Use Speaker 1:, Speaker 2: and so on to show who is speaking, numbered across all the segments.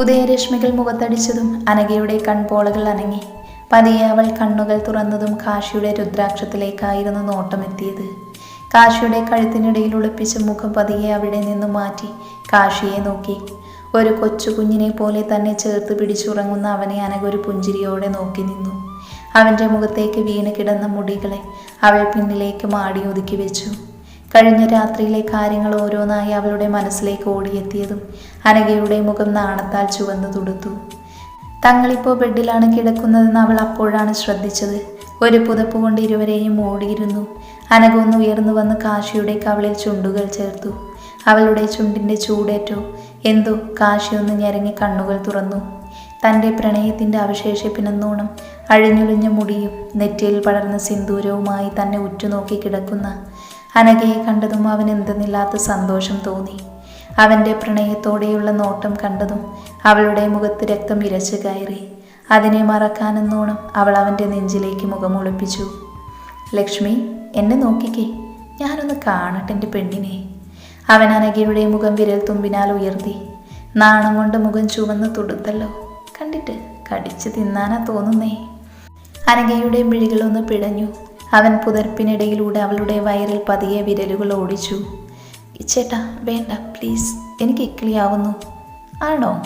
Speaker 1: ഉദയരശ്മികൾ മുഖത്തടിച്ചതും അനഘയുടെ കൺപോളകൾ അനങ്ങി. പതിയെ അവൾ കണ്ണുകൾ തുറന്നതും കാശിയുടെ രുദ്രാക്ഷത്തിലേക്കായിരുന്നു നോട്ടമെത്തിയത്. കാശിയുടെ കഴുത്തിനിടയിൽ ഒളിപ്പിച്ച മുഖം പതിയെ അവിടെ നിന്നും മാറ്റി കാശിയെ നോക്കി. ഒരു കൊച്ചു കുഞ്ഞിനെ പോലെ തന്നെ ചേർത്ത് പിടിച്ചുറങ്ങുന്ന അവനെ അനഘ ഒരു പുഞ്ചിരിയോടെ നോക്കി നിന്നു. അവന്റെ മുഖത്തേക്ക് വീണ് കിടന്ന മുടികളെ അവൾ പിന്നിലേക്ക് മാടി ഒതുക്കി വെച്ചു. കഴിഞ്ഞ രാത്രിയിലെ കാര്യങ്ങൾ ഓരോന്നായി അവളുടെ മനസ്സിലേക്ക് ഓടിയെത്തിയതും അനഘയുടെ മുഖം നാണത്താൽ ചുവന്നു തുടുത്തു. തങ്ങളിപ്പോൾ ബെഡിലാണ് കിടക്കുന്നതെന്ന് അവൾ അപ്പോഴാണ് ശ്രദ്ധിച്ചത്. ഒരു പുതപ്പ് കൊണ്ട് ഇരുവരെയും ഓടിയിരുന്നു. അനഘ ഒന്ന് ഉയർന്നു വന്ന് കാശിയുടെ കവളിൽ ചുണ്ടുകൾ ചേർത്തു. അവളുടെ ചുണ്ടിന്റെ ചൂടേറ്റോ എന്തോ കാശി ഒന്ന് ഞെരങ്ങി കണ്ണുകൾ തുറന്നു. തന്റെ പ്രണയത്തിന്റെ അവശേഷിപ്പിനെന്നോണം അഴിഞ്ഞൊളിഞ്ഞ മുടിയും നെറ്റിയിൽ പടർന്ന സിന്ദൂരവുമായി തന്നെ ഉറ്റുനോക്കി കിടക്കുന്ന അനഘയെ കണ്ടതും അവൻ എന്തെന്നില്ലാത്ത സന്തോഷം തോന്നി. അവന്റെ പ്രണയത്തോടെയുള്ള നോട്ടം കണ്ടതും അവളുടെ മുഖത്ത് രക്തം ഇരച്ചു കയറി. അതിനെ മറക്കാനെന്നോണം അവൾ അവന്റെ നെഞ്ചിലേക്ക് മുഖമൊളിപ്പിച്ചു ലക്ഷ്മി എന്നെ നോക്കിക്കേ. ഞാനൊന്ന് കാണട്ടെ എന്റെ പെണ്ണിനെ. അവൻ അനഘയുടെ മുഖം വിരൽ തുമ്പിനാൽ ഉയർത്തി. നാണം കൊണ്ട് മുഖം ചുവന്ന് തുടുത്തല്ലോ. കണ്ടിട്ട് കടിച്ചു തിന്നാനാ തോന്നുന്നേ. അനഘയുടെ മിഴികളൊന്ന് പിടഞ്ഞു. അവൻ പുതർപ്പിനിടയിലൂടെ അവളുടെ വയറിൽ പതിയെ വിരലുകൾ ഓടിച്ചു. ചേട്ടാ വേണ്ട പ്ലീസ് എനിക്ക് ഇക്കിളിയാവുന്നു. ആണോ?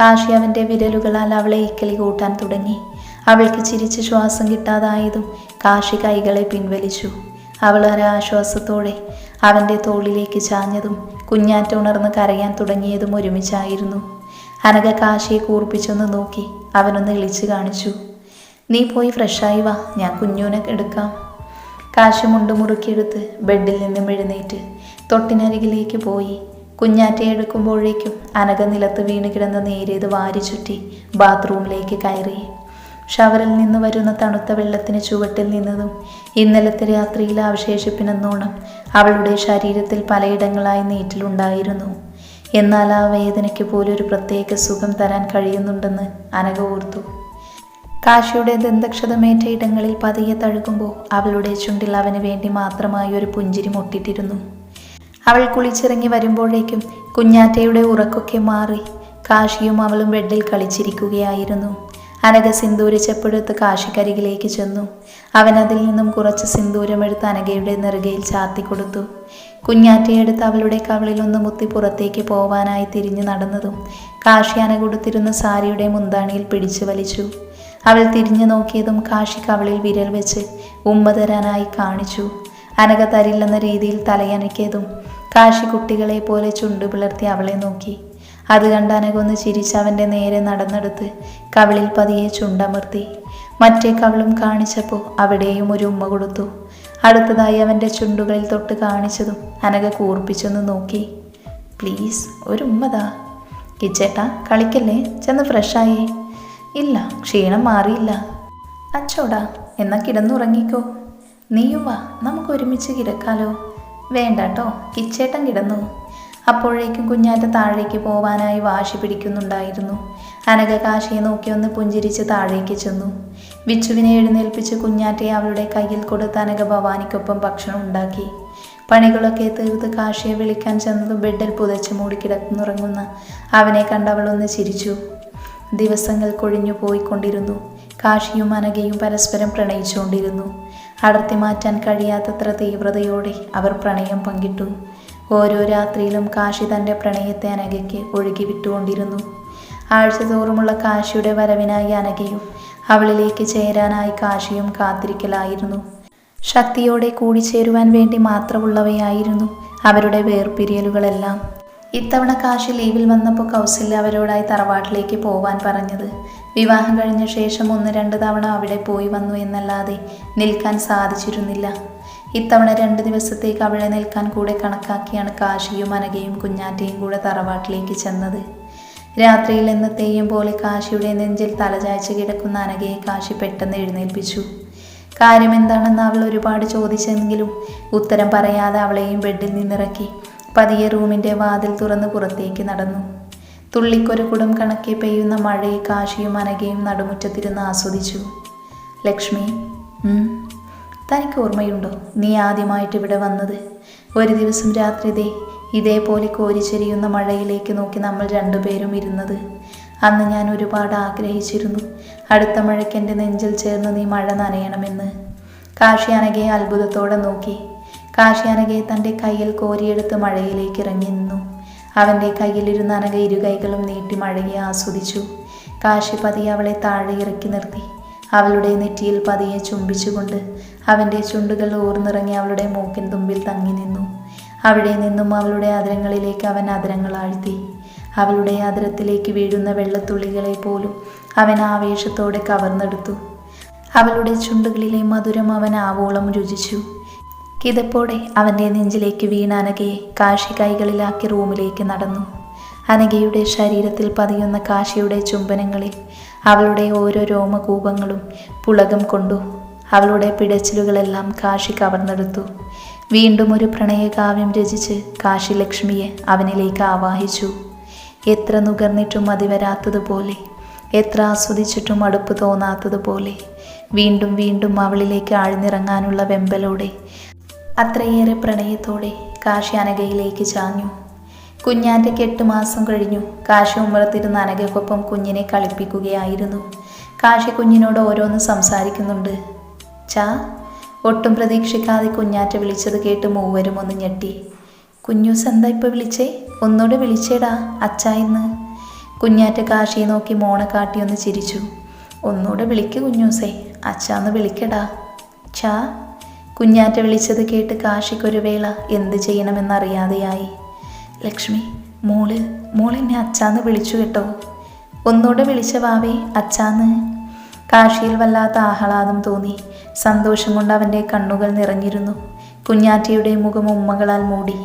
Speaker 1: കാശി അവന്റെ വിരലുകളാൽ അവളെ ഇക്കിളി കൂട്ടാൻ തുടങ്ങി. അവൾക്ക് ചിരിച്ച് ശ്വാസം കിട്ടാതായതും കാശി കൈകളെ പിൻവലിച്ചു. അവൾ ഒരാശ്വാസത്തോടെ അവന്റെ തോളിലേക്ക് ചാഞ്ഞതും കുഞ്ഞാറ്റ ഉണർന്ന് കരയാൻ തുടങ്ങിയതും ഒരുമിച്ചായിരുന്നു. അനഘ കാശിയെ കൂർപ്പിച്ചൊന്ന് നോക്കി അവനൊന്ന് ഇളിച്ചു കാണിച്ചു. നീ പോയി ഫ്രഷായി വാ. ഞാൻ കുഞ്ഞൂനെ എടുക്കാം. കാശ് മുണ്ട് മുറുക്കിയെടുത്ത് ബെഡിൽ നിന്നും എഴുന്നേറ്റ് തൊട്ടിനരികിലേക്ക് പോയി. കുഞ്ഞാറ്റയെ എടുക്കുമ്പോഴേക്കും അനക നിലത്ത് വീണ് കിടന്ന നേരിയത് വാരി ചുറ്റി ബാത്റൂമിലേക്ക് കയറി. ഷവറിൽ നിന്ന് വരുന്ന തണുത്ത വെള്ളത്തിന് ചുവട്ടിൽ നിന്നതും ഇന്നലത്തെ രാത്രിയിൽ അവശേഷിപ്പിനെന്നോണം അവളുടെ ശരീരത്തിൽ പലയിടങ്ങളായി നീറ്റിലുണ്ടായിരുന്നു. എന്നാൽ ആ വേദനയ്ക്ക് പോലൊരു പ്രത്യേക സുഖം തരാൻ കഴിയുന്നുണ്ടെന്ന് അനക ഓർത്തു. കാശിയുടെ ദന്തക്ഷതമേറ്റ ഇടങ്ങളിൽ പതിയെ തഴുകുമ്പോൾ അവളുടെ ചുണ്ടിൽ അവന് വേണ്ടി മാത്രമായി ഒരു പുഞ്ചിരി മുട്ടിട്ടിരുന്നു. അവൾ കുളിച്ചിറങ്ങി വരുമ്പോഴേക്കും കുഞ്ഞാറ്റയുടെ ഉറക്കൊക്കെ മാറി കാശിയും അവളും ബെഡിൽ കളിച്ചിരിക്കുകയായിരുന്നു. അനഘ സിന്ദൂര കാശിക്കരികിലേക്ക് ചെന്നു. അവൻ അതിൽ നിന്നും കുറച്ച് സിന്ദൂരമെടുത്ത് അനഘയുടെ നെറുകയിൽ ചാത്തി കൊടുത്തു. കുഞ്ഞാറ്റയെടുത്ത് അവളുടെ കവളിൽ ഒന്ന് മുത്തി പുറത്തേക്ക് പോവാനായി തിരിഞ്ഞു നടന്നതും കാശി അനകൊടുത്തിരുന്ന സാരിയുടെ മുന്താണിയിൽ പിടിച്ചു വലിച്ചു. അവൾ തിരിഞ്ഞു നോക്കിയതും കാശി കവളിൽ വിരൽ വെച്ച് ഉമ്മ തരാനായി കാണിച്ചു. അനക തരില്ലെന്ന രീതിയിൽ തലയനക്കിയതും കാശി കുട്ടികളെ പോലെ ചുണ്ടു പിളർത്തി അവളെ നോക്കി. അത് കണ്ട് അനകൊന്ന് ചിരിച്ച് അവന്റെ നേരെ നടന്നെടുത്ത് കവിളിൽ പതിയെ ചുണ്ടമർത്തി. മറ്റേ കവളും കാണിച്ചപ്പോൾ അവിടെയും ഒരു ഉമ്മ കൊടുത്തു. അടുത്തതായി അവന്റെ ചുണ്ടുകളിൽ തൊട്ട് കാണിച്ചതും അനക കൂർപ്പിച്ചൊന്ന് നോക്കി. പ്ലീസ് ഒരു ഉമ്മതാ കിച്ചേട്ടാ കളിക്കല്ലേ? ചെന്ന് ഫ്രഷായേ ഇല്ല ക്ഷീണം മാറിയില്ല. അച്ചോടാ എന്നാ കിടന്നുറങ്ങിക്കോ. നീയും വാ നമുക്ക് ഒരുമിച്ച് കിടക്കാലോ. വേണ്ടാട്ടോ കിച്ചേട്ടൻ കിടന്നു. അപ്പോഴേക്കും കുഞ്ഞാറ്റ താഴേക്ക് പോവാനായി വാശി പിടിക്കുന്നുണ്ടായിരുന്നു. അനക കാശിയെ നോക്കി ഒന്ന് പുഞ്ചിരിച്ച് താഴേക്ക് ചെന്നു. വിച്ചുവിനെ എഴുന്നേൽപ്പിച്ച് കുഞ്ഞാറ്റയെ അവളുടെ കയ്യിൽ കൊടുത്ത് അനക ഭവാനിക്കൊപ്പം ഭക്ഷണം ഉണ്ടാക്കി. പണികളൊക്കെ തീർത്ത് കാശിയെ വിളിക്കാൻ ചെന്നതും ബെഡിൽ പുതച്ച് മൂടി കിടന്നുറങ്ങുന്ന അവനെ കണ്ടവളൊന്ന് ചിരിച്ചു. ദിവസങ്ങൾ കൊഴിഞ്ഞു പോയിക്കൊണ്ടിരുന്നു. കാശിയും അനഘയും പരസ്പരം പ്രണയിച്ചുകൊണ്ടിരുന്നു. അടർത്തി മാറ്റാൻ കഴിയാത്തത്ര തീവ്രതയോടെ അവർ പ്രണയം പങ്കിട്ടു. ഓരോ രാത്രിയിലും കാശി തന്റെ പ്രണയത്തെ അനഘയ്ക്ക് ഒഴുകി വിട്ടുകൊണ്ടിരുന്നു. ആഴ്ചതോറുമുള്ള കാശിയുടെ വരവിനായി അനഘയും അവളിലേക്ക് ചേരാനായി കാശിയും കാത്തിരിക്കലായിരുന്നു. ശക്തിയോടെ കൂടിച്ചേരുവാൻ വേണ്ടി മാത്രമുള്ളവയായിരുന്നു അവരുടെ വേർപിരിയലുകളെല്ലാം. ഇത്തവണ കാശി ലീവിൽ വന്നപ്പോൾ കൗസല്യ അവരോടായി തറവാട്ടിലേക്ക് പോവാൻ പറഞ്ഞത്. വിവാഹം കഴിഞ്ഞ ശേഷം ഒന്ന് രണ്ട് തവണ അവിടെ പോയി വന്നു എന്നല്ലാതെ നിൽക്കാൻ സാധിച്ചിരുന്നില്ല. ഇത്തവണ രണ്ട് ദിവസത്തേക്ക് അവിടെ നിൽക്കാൻ കൂടെ കണക്കാക്കിയാണ് കാശിയും അനഘയും കുഞ്ഞാറ്റയും കൂടെ തറവാട്ടിലേക്ക് ചെന്നത്. രാത്രിയിൽ എന്നത്തെയും പോലെ കാശിയുടെ നെഞ്ചിൽ തലചായ്ച്ച് കിടക്കുന്ന അനഘയെ കാശി പെട്ടെന്ന് എഴുന്നേൽപ്പിച്ചു. കാര്യമെന്താണെന്ന് അവൾ ഒരുപാട് ചോദിച്ചെങ്കിലും ഉത്തരം പറയാതെ അവളെയും ബെഡിൽ നിന്നിറക്കി. പതിയെ റൂമിന്റെ വാതിൽ തുറന്ന് പുറത്തേക്ക് നടന്നു. തുള്ളിക്കൊരു കുടം കണക്കെ പെയ്യുന്ന മഴയെ കാശിയും അനകയും നടുമുറ്റത്തിരുന്ന് ആസ്വദിച്ചു. ലക്ഷ്മി തനിക്ക് ഓർമ്മയുണ്ടോ? നീ ആദ്യമായിട്ട് ഇവിടെ വന്നത്? ഒരു ദിവസം രാത്രി ദേ ഇതേപോലെ കോരിച്ചെരിയുന്ന മഴയിലേക്ക് നോക്കി നമ്മൾ രണ്ടുപേരും ഇരുന്നത്. അന്ന് ഞാൻ ഒരുപാട് ആഗ്രഹിച്ചിരുന്നു. അടുത്ത മഴയ്ക്ക് എന്റെ നെഞ്ചിൽ ചേർന്ന് നീ മഴ നനയണമെന്ന്. കാശി അനകയെ അത്ഭുതത്തോടെ നോക്കി. കാശി അനഘയെ തന്റെ കയ്യിൽ കോരിയെടുത്ത് മഴയിലേക്ക് ഇറങ്ങി നിന്നു അവന്റെ കയ്യിലിരുന്ന അനക ഇരുകൈകളും നീട്ടി മഴയെ ആസ്വദിച്ചു. കാശി പതിയെ അവളെ താഴെ ഇറക്കി നിർത്തി. അവളുടെ നെറ്റിയിൽ പതിയെ ചുംബിച്ചുകൊണ്ട് അവന്റെ ചുണ്ടുകൾ ഊർന്നിറങ്ങി അവളുടെ മൂക്കിൻ തുമ്പിൽ തങ്ങി നിന്നു അവിടെ നിന്നും അവളുടെ അതിരങ്ങളിലേക്ക് അവൻ അതിരങ്ങൾ ആഴ്ത്തി. അവളുടെ അതിരത്തിലേക്ക് വീഴുന്ന വെള്ളത്തുള്ളികളെ പോലും അവൻ ആവേശത്തോടെ കവർന്നെടുത്തു. അവളുടെ ചുണ്ടുകളിലെ മധുരം അവൻ ആവോളം രുചിച്ചു. കിതപ്പോടെ അവന്റെ നെഞ്ചിലേക്ക് വീണ അനഘയെ കാശി കൈകളിലാക്കി റൂമിലേക്ക് നടന്നു. അനഘയുടെ ശരീരത്തിൽ പതിയുന്ന കാശിയുടെ ചുംബനങ്ങളിൽ അവളുടെ ഓരോ രോമകൂപങ്ങളും പുളകം കൊണ്ടു. അവളുടെ പിടച്ചിലുകളെല്ലാം കാശി കവർന്നെടുത്തു. വീണ്ടും ഒരു പ്രണയകാവ്യം രചിച്ച് കാശി ലക്ഷ്മിയെ അവനിലേക്ക് ആവാഹിച്ചു. എത്ര നുകർന്നിട്ടും മതി വരാത്തതുപോലെ എത്ര ആസ്വദിച്ചിട്ടും അടുപ്പ് തോന്നാത്തതുപോലെ വീണ്ടും വീണ്ടും അവളിലേക്ക് ആഴ്ന്നിറങ്ങാനുള്ള വെമ്പലോടെ അത്രയേറെ പ്രണയത്തോടെ കാശി അനഘയിലേക്ക് ചാഞ്ഞു. കുഞ്ഞാറ്റയ്ക്ക് എട്ട് മാസം കഴിഞ്ഞു. കാശി ഉമ്മറത്തിരുന്ന അനഘയ്ക്കൊപ്പം കുഞ്ഞിനെ കളിപ്പിക്കുകയായിരുന്നു. കാശി കുഞ്ഞിനോട് ഓരോന്ന് സംസാരിക്കുന്നുണ്ട്. ചാ ഒട്ടും പ്രതീക്ഷിക്കാതെ കുഞ്ഞാറ്റ വിളിച്ചത് കേട്ട് മൂവരും ഒന്ന് ഞെട്ടി. കുഞ്ഞൂസ് എന്താ ഇപ്പോൾ വിളിച്ചേ? ഒന്നുകൂടെ വിളിച്ചേടാ അച്ഛാ ഇന്ന്. കുഞ്ഞാറ്റ കാശിയെ നോക്കി മോണ കാട്ടിയൊന്ന് ചിരിച്ചു. ഒന്നുകൂടെ വിളിക്ക് കുഞ്ഞൂസേ അച്ഛാന്ന് വിളിക്കടാ. ചാ കുഞ്ഞാറ്റ വിളിച്ചത് കേട്ട് കാശിക്കൊരു വേള എന്ത് ചെയ്യണമെന്നറിയാതെയായി. ലക്ഷ്മി മോൾ മോൾ എന്നെ അച്ചാന്ന് വിളിച്ചു കേട്ടോ. ഒന്നുകൂടെ വിളിച്ച വാവേ അച്ചാന്ന് കാശിയിൽ വല്ലാത്ത ആഹ്ലാദം തോന്നി. സന്തോഷം കൊണ്ട് അവന്റെ കണ്ണുകൾ നിറഞ്ഞിരുന്നു. കുഞ്ഞാറ്റിയുടെ മുഖം ഉമ്മകളാൽ മൂടി.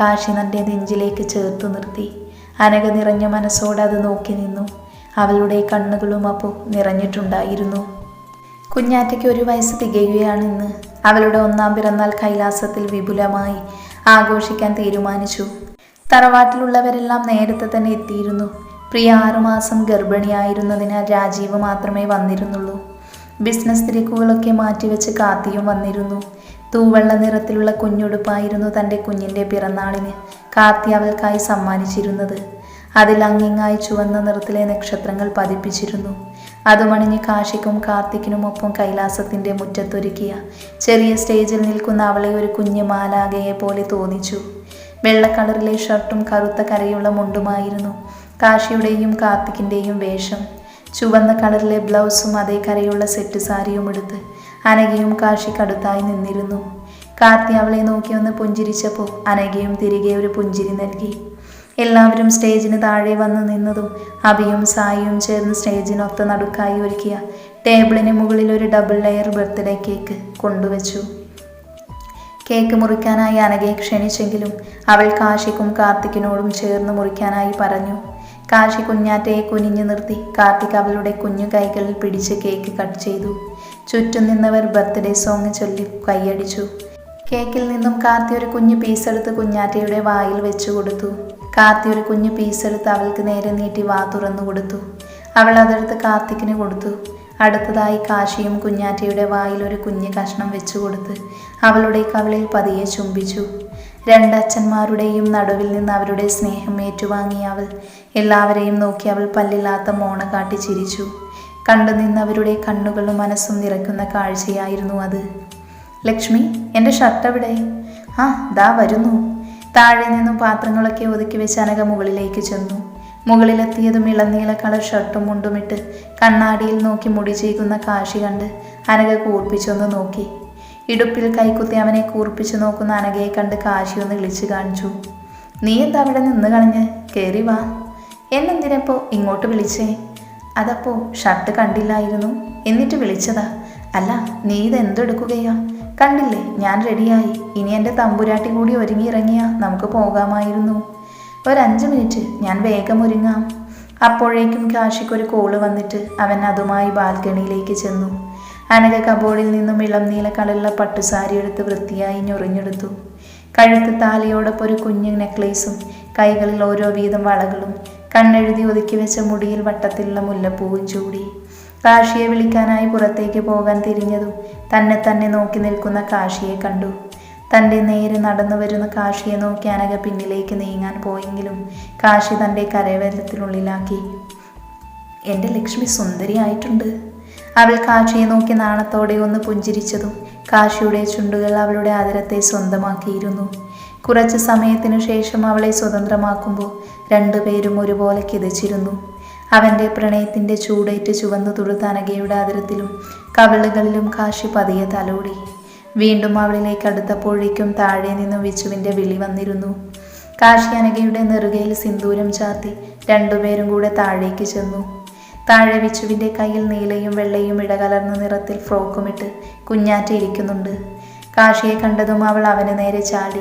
Speaker 1: കാശി തന്റെ നെഞ്ചിലേക്ക് ചേർത്തു നിർത്തി. അനക നിറഞ്ഞ മനസ്സോടെ അത് നോക്കി നിന്നു. അവളുടെ കണ്ണുകളും അപ്പോൾ നിറഞ്ഞിട്ടുണ്ടായിരുന്നു. കുഞ്ഞാറ്റയ്ക്ക് ഒരു വയസ്സ് തികയുകയാണിന്ന്. അവളുടെ ഒന്നാം പിറന്നാൾ കൈലാസത്തിൽ വിപുലമായി ആഘോഷിക്കാൻ തീരുമാനിച്ചു. തറവാട്ടിലുള്ളവരെല്ലാം നേരത്തെ തന്നെ എത്തിയിരുന്നു. പ്രിയ ആറുമാസം ഗർഭിണിയായിരുന്നതിനാൽ രാജീവ് മാത്രമേ വന്നിരുന്നുള്ളൂ. ബിസിനസ് തിരക്കുകളൊക്കെ മാറ്റിവെച്ച് കാത്തിയും വന്നിരുന്നു. തൂവെള്ള നിറത്തിലുള്ള കുഞ്ഞുടുപ്പായിരുന്നു തന്റെ കുഞ്ഞിന്റെ പിറന്നാളിന് കാത്തി അവൾക്കായി സമ്മാനിച്ചിരുന്നത്. അതിൽ അങ്ങിങ്ങായി ചുവന്ന നിറത്തിലെ നക്ഷത്രങ്ങൾ പതിപ്പിച്ചിരുന്നു. അതുമണിഞ്ഞ് കാശിക്കും കാർത്തിക്കിനുമൊപ്പം കൈലാസത്തിന്റെ മുറ്റത്തൊരുക്കിയ ചെറിയ സ്റ്റേജിൽ നിൽക്കുന്ന അവളെ ഒരു കുഞ്ഞു മാലാകയെ പോലെ തോന്നിച്ചു. വെള്ള കളറിലെ ഷർട്ടും കറുത്ത കരയുള്ള മുണ്ടുമായിരുന്നു കാശിയുടെയും കാർത്തിക്കിന്റെയും വേഷം. ചുവന്ന കളറിലെ ബ്ലൗസും അതേ കരയുള്ള സെറ്റ് സാരിയും എടുത്ത് അനഘയും കാശിക്കടുത്തായി നിന്നിരുന്നു. കാർത്തി അവളെ നോക്കിയൊന്ന് പുഞ്ചിരിച്ചപ്പോൾ അനഘയും തിരികെ ഒരു പുഞ്ചിരി നൽകി. എല്ലാവരും സ്റ്റേജിന് താഴെ വന്ന് നിന്നതും അഭിയും സായിയും ചേർന്ന് സ്റ്റേജിനൊത്ത നടുക്കായി ഒരുക്കിയ ടേബിളിന് മുകളിൽ ഒരു ഡബിൾ ലെയർ ബർത്ത്ഡേ കേക്ക് കൊണ്ടുവച്ചു. കേക്ക് മുറിക്കാനായി അനഘയെ ക്ഷണിച്ചെങ്കിലും അവൾ കാശിക്കും കാർത്തിക്കിനോടും ചേർന്ന് മുറിക്കാനായി പറഞ്ഞു. കാശി കുഞ്ഞാറ്റയെ കുനിഞ്ഞു നിർത്തി കാർത്തിക് അവളുടെ കുഞ്ഞു കൈകളിൽ പിടിച്ച് കേക്ക് കട്ട് ചെയ്തു. ചുറ്റും നിന്നവർ ബർത്ത്ഡേ സോങ് ചൊല്ലി കൈയടിച്ചു. കേക്കിൽ നിന്നും കാർത്തി ഒരു കുഞ്ഞു പീസെടുത്ത് കുഞ്ഞാറ്റയുടെ വായിൽ വെച്ചു കൊടുത്തു. കാർത്തി ഒരു കുഞ്ഞു പീസെടുത്ത് അവൾക്ക് നേരെ നീട്ടി വാ തുറന്നു കൊടുത്തു. അവൾ അതെടുത്ത് കാർത്തിക്കിന് കൊടുത്തു. അടുത്തതായി കാശിയും കുഞ്ഞാറ്റയുടെ വായിൽ ഒരു കുഞ്ഞു കഷ്ണം വെച്ചു കൊടുത്ത് അവളുടെ കവിളിൽ പതിയെ ചുംബിച്ചു. രണ്ടച്ഛന്മാരുടെയും നടുവിൽ നിന്ന് അവരുടെ സ്നേഹം ഏറ്റുവാങ്ങിയ അവൾ. എല്ലാവരെയും നോക്കി അവൾ പല്ലില്ലാത്ത മോണ കാട്ടി ചിരിച്ചു. കണ്ടു നിന്നവരുടെ കണ്ണുകളും മനസ്സും നിറയ്ക്കുന്ന കാഴ്ചയായിരുന്നു അത്. ലക്ഷ്മി എന്റെ ഷർട്ട് എവിടെ? ആ ദാ വരുന്നു. താഴെ നിന്നും പാത്രങ്ങളൊക്കെ ഒതുക്കി വെച്ച് അനക മുകളിലേക്ക് ചെന്നു. മുകളിലെത്തിയതും ഇളനീല കളർ ഷർട്ടും മുണ്ടുമിട്ട് കണ്ണാടിയിൽ നോക്കി മുടി ചെയ്യുന്ന കാശി കണ്ട് അനക കൂർപ്പിച്ചൊന്ന് നോക്കി. ഇടുപ്പിൽ കൈക്കുത്തി അവനെ കൂർപ്പിച്ചു നോക്കുന്ന അനകയെ കണ്ട് കാശി ഒന്ന് വിളിച്ചു കാണിച്ചു. നീ എന്താ അവിടെ നിന്ന് കളഞ്ഞ്? കയറി വാ. എന്നെന്തിനപ്പോ ഇങ്ങോട്ട് വിളിച്ചേ? അതപ്പോ ഷർട്ട് കണ്ടില്ലായിരുന്നു. എന്നിട്ട് വിളിച്ചതാ. അല്ല നീ ഇത് എന്തെടുക്കുകയാ കണ്ടില്ലേ ഞാൻ റെഡിയായി ഇനി എന്റെ തമ്പുരാട്ടി കൂടി ഒരുങ്ങിയിറങ്ങിയാ നമുക്ക് പോകാമായിരുന്നു. ഒരഞ്ച് മിനിറ്റ് ഞാൻ വേഗം ഒരുങ്ങാം. അപ്പോഴേക്കും കാശിക്കൊരു കോൾ വന്നിട്ട് അവൻ അതുമായി ബാൽക്കണിയിലേക്ക് ചെന്നു. അനക കബോർഡിൽ നിന്നും ഇളം നീല കളറുള്ള പട്ടുസാരി എടുത്ത് വൃത്തിയായി ഞൊറിഞ്ഞെടുത്തു. കഴുത്ത് താലിയോടൊപ്പം ഒരു കുഞ്ഞു നെക്ലേസും കൈകളിൽ ഓരോ വീതം വളകളും കണ്ണെഴുതി ഒതുക്കി വെച്ച മുടിയിൽ വട്ടത്തിലുള്ള മുല്ലപ്പൂവും ചൂടി. കാശിയെ വിളിക്കാനായി പുറത്തേക്ക് പോകാൻ തിരിഞ്ഞതും തന്നെ തന്നെ നോക്കി നിൽക്കുന്ന കാശിയെ കണ്ടു. തന്റെ നേരെ നടന്നു വരുന്ന കാശിയെ നോക്കി അനഘ പിന്നിലേക്ക് നീങ്ങാൻ പോയെങ്കിലും കാശി തന്റെ കരവരത്തിനുള്ളിലാക്കി. എന്റെ ലക്ഷ്മി സുന്ദരിയായിട്ടുണ്ട്. അവൾ കാശിയെ നോക്കി നാണത്തോടെ ഒന്ന് പുഞ്ചിരിച്ചതും കാശിയുടെ ചുണ്ടുകൾ അവളുടെ ആദരത്തെ സ്വന്തമാക്കിയിരുന്നു. കുറച്ച് സമയത്തിനു ശേഷം അവളെ സ്വതന്ത്രമാക്കുമ്പോൾ രണ്ടുപേരും ഒരുപോലെ കിതച്ചിരുന്നു. അവന്റെ പ്രണയത്തിന്റെ ചൂടേറ്റ് ചുവന്നു തുടുത്ത അതിരത്തിലും കവിളുകളിലും കാശി പതിയെ തലോടി. വീണ്ടും അവളിലേക്ക് അടുത്തപ്പോഴേക്കും താഴെ നിന്നും വിച്ചുവിന്റെ വിളി വന്നിരുന്നു. കാശി അനകയുടെ നെറുകയിൽ സിന്ദൂരം ചാർത്തി രണ്ടുപേരും കൂടെ താഴേക്ക് ചെന്നു. താഴെ വിച്ചുവിന്റെ കയ്യിൽ നീലയും വെള്ളയും ഇടകലർന്ന നിറത്തിൽ ഫ്രോക്കുമിട്ട് കുഞ്ഞാറ്റ ഇരിക്കുന്നുണ്ട്. കാശിയെ കണ്ടതും അവൾ അവന് നേരെ ചാടി.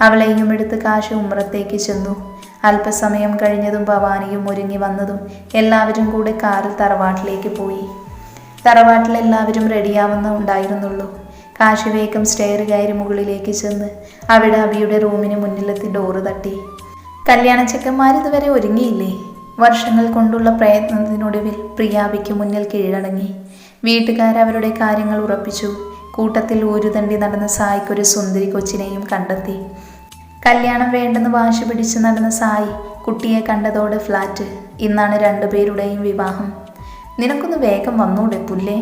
Speaker 1: അവളെയും എടുത്ത് കാശി ഉമ്രത്തേക്ക് ചെന്നു. അല്പസമയം കഴിഞ്ഞതും ഭവാനിയും ഒരുങ്ങി വന്നതും എല്ലാവരും കൂടെ കാറിൽ തറവാട്ടിലേക്ക് പോയി. തറവാട്ടിൽ എല്ലാവരും റെഡിയാവുന്ന ഉണ്ടായിരുന്നുള്ളൂ. കാശി സ്റ്റെയർ കയറി മുകളിലേക്ക് ചെന്ന് അവിടെ അബിയുടെ റൂമിന് മുന്നിലെത്തി ഡോറ് തട്ടി. കല്യാണ ചെക്കന്മാർ ഇതുവരെ ഒരുങ്ങിയില്ലേ? വർഷങ്ങൾ കൊണ്ടുള്ള പ്രയത്നത്തിനൊടുവിൽ പ്രിയാബിക്ക് മുന്നിൽ കീഴടങ്ങി. വീട്ടുകാർ അവരുടെ കാര്യങ്ങൾ ഉറപ്പിച്ചു. കൂട്ടത്തിൽ ഊരുതണ്ടി നടന്ന സായിക്കൊരു സുന്ദരി കൊച്ചിനെയും കണ്ടെത്തി. കല്യാണം വേണ്ടെന്ന് വാശി പിടിച്ച് നടന്ന സായി കുട്ടിയെ കണ്ടതോടെ ഫ്ലാറ്റ് ഇന്നാണ് രണ്ടുപേരുടെയും വിവാഹം. നിനക്കൊന്ന് വേഗം വന്നൂടെ പുല്ലേ?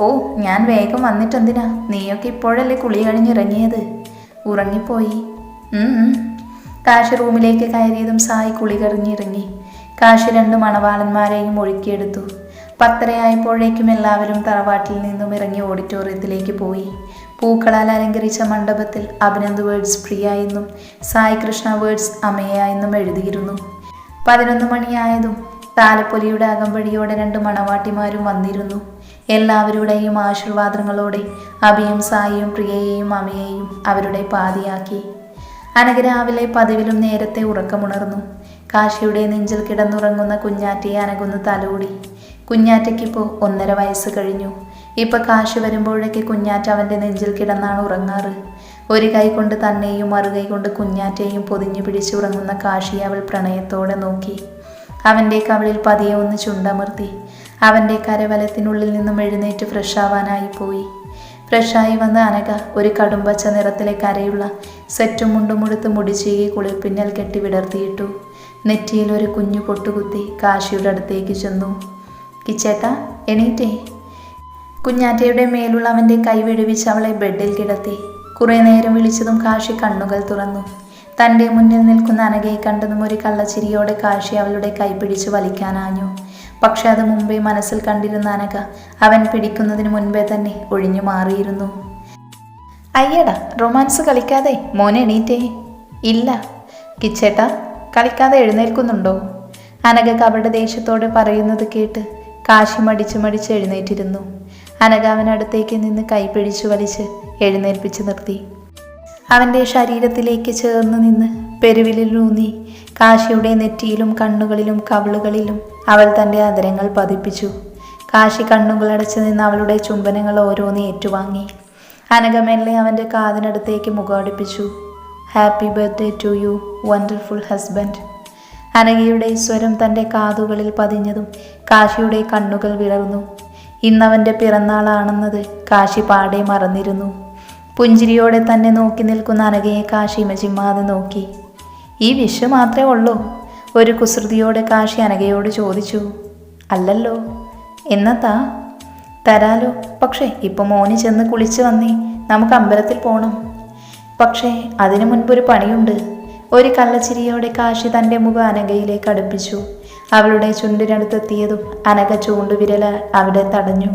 Speaker 1: ഓ ഞാൻ വേഗം വന്നിട്ടെന്തിനാ? നീയൊക്കെ ഇപ്പോഴല്ലേ കുളി കഴിഞ്ഞിറങ്ങിയത്? ഉറങ്ങിപ്പോയി. കാശ്. റൂമിലേക്ക് കയറിയതും സായി കുളി കഴിഞ്ഞിറങ്ങി. കാശ് രണ്ട് മണവാളന്മാരെയും ഒഴുക്കിയെടുത്തു. പത്തരയായപ്പോഴേക്കും എല്ലാവരും തറവാട്ടിൽ നിന്നും ഇറങ്ങി ഓഡിറ്റോറിയത്തിലേക്ക് പോയി. പൂക്കളാൽ അലങ്കരിച്ച മണ്ഡപത്തിൽ അഭിനന്ദ് വേർഡ്സ് പ്രിയ എന്നും സായി കൃഷ്ണ വേർഡ്സ് അമയ എന്നും എഴുതിയിരുന്നു. പതിനൊന്ന് മണിയായതും താലപ്പൊലിയുടെ അകമ്പടിയോടെ രണ്ട് മണവാട്ടിമാരും വന്നിരുന്നു. എല്ലാവരുടെയും ആശീർവാദങ്ങളോടെ അഭിയും സായിയും പ്രിയയെയും അമയെയും അവരുടെ പാതിയാക്കി. അനകരാവിലെ പതിവിലും നേരത്തെ ഉറക്കമുണർന്നു. കാശിയുടെ നെഞ്ചിൽ കിടന്നുറങ്ങുന്ന കുഞ്ഞാറ്റയെ അനകുന്ന തലോടി. കുഞ്ഞാറ്റയ്ക്കിപ്പോൾ ഒന്നര വയസ്സ് കഴിഞ്ഞു. ഇപ്പൊ കാശ് വരുമ്പോഴേക്ക് കുഞ്ഞാറ്റ അവന്റെ നെഞ്ചിൽ കിടന്നാണ് ഉറങ്ങാറ്. ഒരു കൈ കൊണ്ട് തന്നെയും മറുകൈ കൊണ്ട് കുഞ്ഞാറ്റയും പൊതിഞ്ഞു പിടിച്ചുറങ്ങുന്ന കാശിയെ അവൾ പ്രണയത്തോടെ നോക്കി. അവന്റെ കവളിൽ പതിയെ ഒന്ന് ചുണ്ടമർത്തി. അവന്റെ കരവലത്തിനുള്ളിൽ നിന്നും എഴുന്നേറ്റ് ഫ്രഷാവാനായി പോയി. ഫ്രഷായി വന്ന അനക ഒരു കടുംപച്ച നിറത്തിലെ കരയുള്ള സെറ്റും മുണ്ടുമുടുത്ത് മുടിച്ചീകി കുളിപ്പിന്നൽ കെട്ടി വിടർത്തിയിട്ടു. നെറ്റിയിൽ ഒരു കുഞ്ഞു പൊട്ടുകുത്തി കാശിയുടെ അടുത്തേക്ക് ചെന്നു. കിച്ചേട്ടാ എണീറ്റേ. കുഞ്ഞാറ്റയുടെ മേലുള്ള അവന്റെ കൈ വിടുവിച്ച് അവളെ ബെഡിൽ കിടത്തി. കുറേ നേരം വിളിച്ചതും കാശി കണ്ണുകൾ തുറന്നു. തന്റെ മുന്നിൽ നിൽക്കുന്ന അനഘയെ കണ്ടതും ഒരു കള്ളച്ചിരിയോടെ കാശി അവളുടെ കൈ പിടിച്ചു വലിക്കാനാഞ്ഞു. പക്ഷെ അത് മുമ്പേ മനസ്സിൽ കണ്ടിരുന്ന അനക അവൻ പിടിക്കുന്നതിന് മുൻപേ തന്നെ ഒഴിഞ്ഞു മാറിയിരുന്നു. അയ്യടാ റൊമാൻസ് കളിക്കാതെ മോനെ എണീറ്റേ. ഇല്ല കിച്ചേട്ട കളിക്കാതെ എഴുന്നേൽക്കുന്നുണ്ടോ? അനഘ കപട ദേഷ്യത്തോടെ പറയുന്നത് കേട്ട് കാശി മടിച്ച് മടിച്ച് എഴുന്നേറ്റിരുന്നു. അനഘ അവനടുത്തേക്ക് നിന്ന് കൈപിടിച്ചു വലിച്ച് എഴുന്നേൽപ്പിച്ച് നിർത്തി. അവന്റെ ശരീരത്തിലേക്ക് ചേർന്ന് നിന്ന് പെരുവിലൂന്നി കാശിയുടെ നെറ്റിയിലും കണ്ണുകളിലും കവിളുകളിലും അവൾ തന്റെ അതിരങ്ങൾ പതിപ്പിച്ചു. കാശി കണ്ണുകളടച്ച് നിന്ന് അവളുടെ ചുംബനങ്ങൾ ഓരോന്ന് ഏറ്റുവാങ്ങി. അനഘമെല്ലെ അവന്റെ കാതിനടുത്തേക്ക് മുഖമടുപ്പിച്ചു happy birthday to you wonderful husband അനഘയുടെ സ്വരം തന്റെ കാതുകളിൽ പതിഞ്ഞതും കാശിയുടെ കണ്ണുകൾ വിളർന്നു. ഇന്നവന്റെ പിറന്നാളാണെന്നത് കാശി പാടെ മറന്നിരുന്നു. പുഞ്ചിരിയോടെ തന്നെ നോക്കി നിൽക്കുന്ന അനഘയെ കാശി മജിമാതെ നോക്കി. ഈ വിഷു മാത്രമേ ഉള്ളൂ. ഒരു കുസൃതിയോടെ കാശി അനഘയോട് ചോദിച്ചു. അല്ലല്ലോ എന്നത്താ? തരാലോ. പക്ഷേ ഇപ്പൊ മോന് ചെന്ന് കുളിച്ച് വന്നേ നമുക്ക് അമ്പലത്തിൽ പോകണം പക്ഷേ അതിനു മുൻപൊരു പണിയുണ്ട്. ഒരു കള്ളച്ചിരിയോടെ കാശി തന്റെ മുഖം അനഘയിലേക്ക് അടുപ്പിച്ചു. അവളുടെ ചുണ്ടിനടുത്തെത്തിയതും അനഘ ചൂണ്ടുവിരൽ അവിടെ തടഞ്ഞു.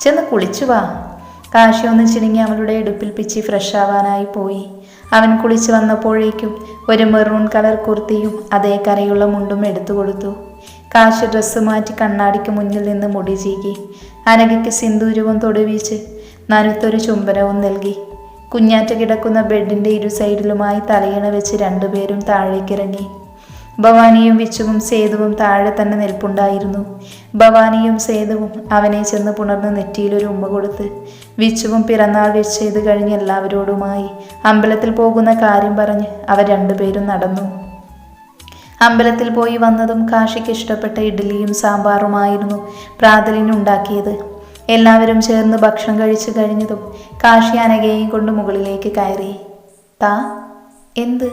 Speaker 1: ചെന്ന് കുളിച്ചു വാ. കാശി ഒന്ന് അവളുടെ എടുപ്പിൽ പിച്ചി ഫ്രഷ് ആവാനായി പോയി. അവൻ കുളിച്ചു വന്നപ്പോഴേക്കും ഒരു മെറൂൺ കളർ കുർത്തിയും അതേ കരയുള്ള മുണ്ടും എടുത്തു കൊടുത്തു. കാശി ഡ്രസ്സ് മാറ്റി കണ്ണാടിക്ക് മുന്നിൽ നിന്ന് മുടി ചീകി. അനഘയ്ക്ക് സിന്ദൂരവും തൊടുവീച്ച് നനുത്തൊരു ചുംബനവും നൽകി. കുഞ്ഞാറ്റ കിടക്കുന്ന ബെഡിന്റെ ഇരു സൈഡിലുമായി തലയിണ വെച്ച് രണ്ടുപേരും താഴേക്കിറങ്ങി. ഭവാനിയും വിച്ചുവും സേതുവും താഴെ തന്നെ നിൽപ്പുണ്ടായിരുന്നു. ഭവാനിയും സേതുവും അവനെ ചെന്ന് പുണർന്ന് നെറ്റിയിലൊരു ഉമ്മ കൊടുത്ത് വിച്ചുവും പിറന്നാൾ വിഷ് ചെയ്ത് കഴിഞ്ഞ് എല്ലാവരോടുമായി അമ്പലത്തിൽ പോകുന്ന കാര്യം പറഞ്ഞ് അവർ രണ്ടുപേരും നടന്നു. അമ്പലത്തിൽ പോയി വന്നതും കാശിക്ക് ഇഷ്ടപ്പെട്ട ഇഡ്ഡലിയും സാമ്പാറുമായിരുന്നു പ്രാതലിനുണ്ടാക്കിയത് എല്ലാവരും ചേർന്ന് ഭക്ഷണം കഴിച്ചു കഴിഞ്ഞതും കാശി അനകയെയും കൊണ്ട് മുകളിലേക്ക് കയറി. താ എന്ത്?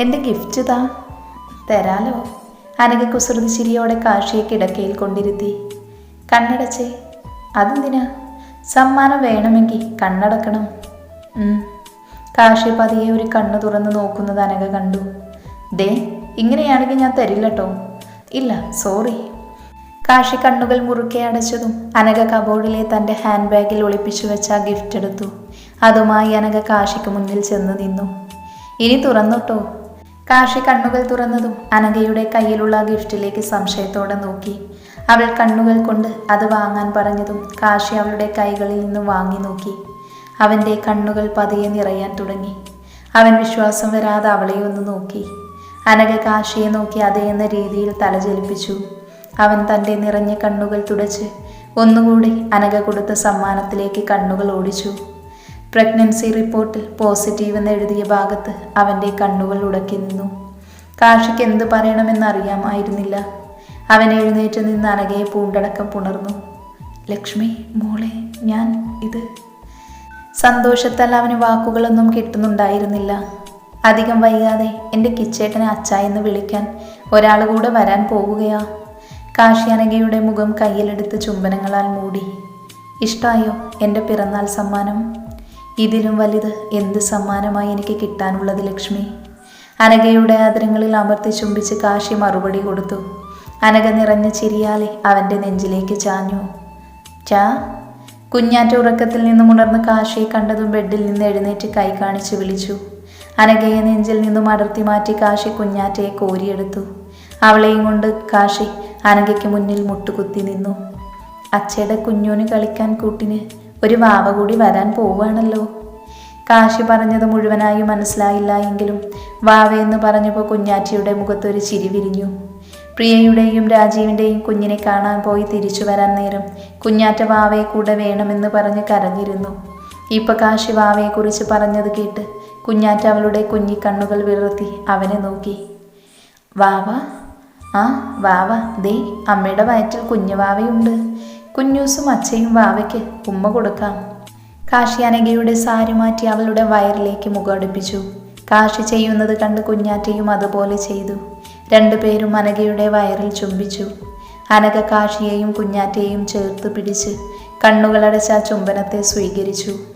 Speaker 1: എന്റെ ഗിഫ്റ്റ് താ? തരാലോ? അനക കുസൃതി ചിരിയോടെ കാശിയെ കിടക്കയിൽ കൊണ്ടിരുത്തി. കണ്ണടച്ചേ അതെന്തിനാ? സമ്മാനം വേണമെങ്കിൽ കണ്ണടക്കണം. കാശി പതിയെ ഒരു കണ്ണു തുറന്ന് നോക്കുന്നത് അനക കണ്ടു. ദേ ഇങ്ങനെയാണെങ്കിൽ ഞാൻ തരില്ല കേട്ടോ ഇല്ല സോറി. കാശി കണ്ണുകൾ മുറുക്കെ അടച്ചതും അനക കബോർഡിലെ തന്റെ ഹാൻഡ് ബാഗിൽ ഒളിപ്പിച്ചു വെച്ച ഗിഫ്റ്റ് എടുത്തു. അതുമായി അനക കാശിക്ക് മുന്നിൽ ചെന്ന് നിന്നു. ഇനി തുറന്നോട്ടോ? കാശി കണ്ണുകൾ തുറന്നതും അനഘയുടെ കയ്യിലുള്ള ഗിഫ്റ്റിലേക്ക് സംശയത്തോടെ നോക്കി. അവൾ കണ്ണുകൾ കൊണ്ട് അത് വാങ്ങാൻ പറഞ്ഞതും കാശി അവളുടെ കൈകളിൽ നിന്ന് വാങ്ങി നോക്കി. അവന്റെ കണ്ണുകൾ പതിയെ നിറയാൻ തുടങ്ങി. അവൻ വിശ്വാസം വരാതെ അവളെ ഒന്ന് നോക്കി. അനഘ കാശിയെ നോക്കി അതേ എന്ന രീതിയിൽ തലചലിപ്പിച്ചു അവൻ തന്റെ നിറഞ്ഞ കണ്ണുകൾ തുടച്ച് ഒന്നുകൂടി അനഘ കൊടുത്ത സമ്മാനത്തിലേക്ക് കണ്ണുകൾ ഓടിച്ചു. പ്രഗ്നൻസി റിപ്പോർട്ടിൽ പോസിറ്റീവ് എന്ന് എഴുതിയ ഭാഗത്ത് അവന്റെ കണ്ണുകൾ ഉടക്കി നിന്നു. കാഷിക്ക് എന്ത് പറയണമെന്നറിയാമായിരുന്നില്ല. അവൻ എഴുന്നേറ്റ് നിന്ന് അനകയെ പൂണ്ടടക്കം പുണർന്നു. ലക്ഷ്മി മോളെ ഞാൻ ഇത് സന്തോഷത്താൽ അവന് വാക്കുകളൊന്നും കിട്ടുന്നുണ്ടായിരുന്നില്ല. അധികം വൈകാതെ എന്റെ കിച്ചേട്ടനെ അച്ഛ എന്ന് വിളിക്കാൻ ഒരാൾ കൂടെ വരാൻ പോവുകയാ കാശിയനകയുടെ മുഖം കയ്യിലെടുത്ത് ചുംബനങ്ങളാൽ മൂടി. ഇഷ്ടായോ എന്റെ പിറന്നാൾ സമ്മാനം? ഇതിലും വലുത് എന്ത് സമ്മാനമായി എനിക്ക് കിട്ടാനുള്ളത് ലക്ഷ്മി? അനഘയുടെ ആദരങ്ങളിൽ അമർത്തി ചുംബിച്ച് കാശി മറുപടി കൊടുത്തു. അനഘ നിറഞ്ഞ ചിരിയാലെ അവന്റെ നെഞ്ചിലേക്ക് ചാഞ്ഞു. ചാ കുഞ്ഞാറ്റ ഉറക്കത്തിൽ നിന്നും ഉണർന്ന് കാശിയെ കണ്ടതും ബെഡിൽ നിന്ന് എഴുന്നേറ്റ് കൈ കാണിച്ച് വിളിച്ചു. അനഘയെ നെഞ്ചിൽ നിന്നും അടർത്തി മാറ്റി കാശി കുഞ്ഞാറ്റയെ കോരിയെടുത്തു. അവളെയും കൊണ്ട് കാശി അനഘയ്ക്ക് മുന്നിൽ മുട്ടുകുത്തി നിന്നു. അച്ഛയുടെ കുഞ്ഞൂന് കളിക്കാൻ കൂട്ടിന് ഒരു വാവ കൂടി വരാൻ പോവുകയാണല്ലോ. കാശി പറഞ്ഞത് മുഴുവനായി മനസ്സിലായില്ല എങ്കിലും വാവയെന്ന് പറഞ്ഞപ്പോൾ കുഞ്ഞാറ്റിയുടെ മുഖത്തൊരു ചിരി വിരിഞ്ഞു. പ്രിയയുടെയും രാജീവിന്റെയും കുഞ്ഞിനെ കാണാൻ പോയി തിരിച്ചു വരാൻ നേരം കുഞ്ഞാറ്റ വാവയെ കൂടെ വേണമെന്ന് പറഞ്ഞ് കരഞ്ഞിരുന്നു. ഇപ്പൊ കാശി വാവയെക്കുറിച്ച് പറഞ്ഞത് കേട്ട് കുഞ്ഞാറ്റ അവളുടെ കുഞ്ഞി കണ്ണുകൾ വിളർത്തി അവനെ നോക്കി. വാവ? ആ വാവ ദേ അമ്മയുടെ വയറ്റിൽ കുഞ്ഞു വാവയുണ്ട്. കുഞ്ഞൂസും അച്ഛയും വാവയ്ക്ക് ഉമ്മ കൊടുക്കാം. കാശി സാരി മാറ്റി അവളുടെ വയറിലേക്ക് മുഖടിപ്പിച്ചു കാശി ചെയ്യുന്നത് കണ്ട് കുഞ്ഞാറ്റയും അതുപോലെ ചെയ്തു. രണ്ടുപേരും അനഘയുടെ വയറിൽ ചുംബിച്ചു. അനഘ കാശിയെയും കുഞ്ഞാറ്റയെയും ചേർത്ത് പിടിച്ച് കണ്ണുകളടച്ച ചുംബനത്തെ സ്വീകരിച്ചു.